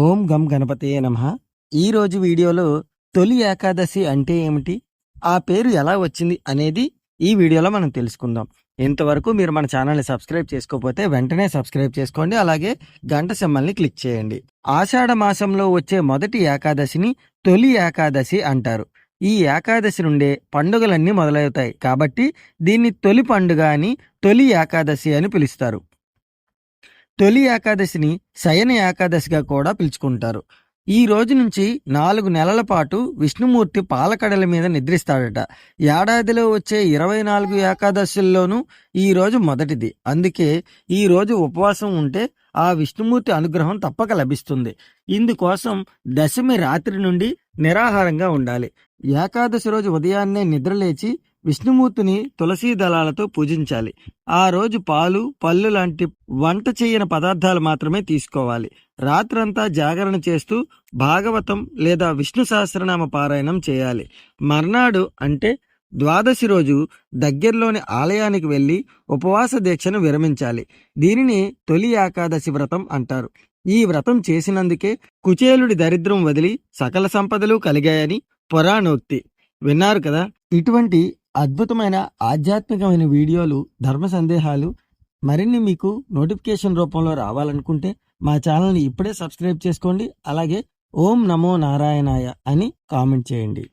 ఓం గం గణపతియే నమ. ఈరోజు వీడియోలో తొలి ఏకాదశి అంటే ఏమిటి? ఆ పేరు ఎలా వచ్చింది అనేది ఈ వీడియోలో మనం తెలుసుకుందాం. ఇంతవరకు మీరు మన ఛానల్ని సబ్స్క్రైబ్ చేసుకోకపోతే వెంటనే సబ్స్క్రైబ్ చేసుకోండి. అలాగే గంట సింబల్ని క్లిక్ చేయండి. ఆషాఢ మాసంలో వచ్చే మొదటి ఏకాదశిని తొలి ఏకాదశి అంటారు. ఈ ఏకాదశి నుండే పండుగలన్నీ మొదలవుతాయి. కాబట్టి దీన్ని తొలి పండుగ అని తొలి ఏకాదశి అని పిలుస్తారు. తొలి ఏకాదశిని శయన ఏకాదశిగా కూడా పిలుచుకుంటారు. ఈ రోజు నుంచి నాలుగు నెలల పాటు విష్ణుమూర్తి పాలకడల మీద నిద్రిస్తాడట. ఏడాదిలో వచ్చే ఇరవై నాలుగు ఏకాదశుల్లోనూ ఈ రోజు మొదటిది. అందుకే ఈరోజు ఉపవాసం ఉంటే ఆ విష్ణుమూర్తి అనుగ్రహం తప్పక లభిస్తుంది. ఇందుకోసం దశమి రాత్రి నుండి నిరాహారంగా ఉండాలి. ఏకాదశి రోజు ఉదయాన్నే నిద్రలేచి విష్ణుమూర్తిని తులసీ దళాలతో పూజించాలి. ఆ రోజు పాలు పళ్ళు లాంటి వంట చేయని పదార్థాలు మాత్రమే తీసుకోవాలి. రాత్రంతా జాగరణ చేస్తూ భాగవతం లేదా విష్ణు సహస్రనామ పారాయణం చేయాలి. మర్నాడు అంటే ద్వాదశి రోజు దగ్గరలోని ఆలయానికి వెళ్ళి ఉపవాస దీక్షను విరమించాలి. దీనిని తొలి ఏకాదశి వ్రతం అంటారు. ఈ వ్రతం చేసినందుకే కుచేలుడి దరిద్రం వదిలి సకల సంపదలు కలిగాయని పురాణోక్తి. విన్నారు కదా? ఇటువంటి అద్భుతమైన ఆధ్యాత్మికమైన వీడియోలు ధర్మ సందేహాలు మరిన్ని మీకు నోటిఫికేషన్ రూపంలో రావాలనుకుంటే మా ఛానల్ని ఇప్పుడే సబ్స్క్రైబ్ చేసుకోండి. అలాగే ఓం నమో నారాయణాయ అని కామెంట్ చేయండి.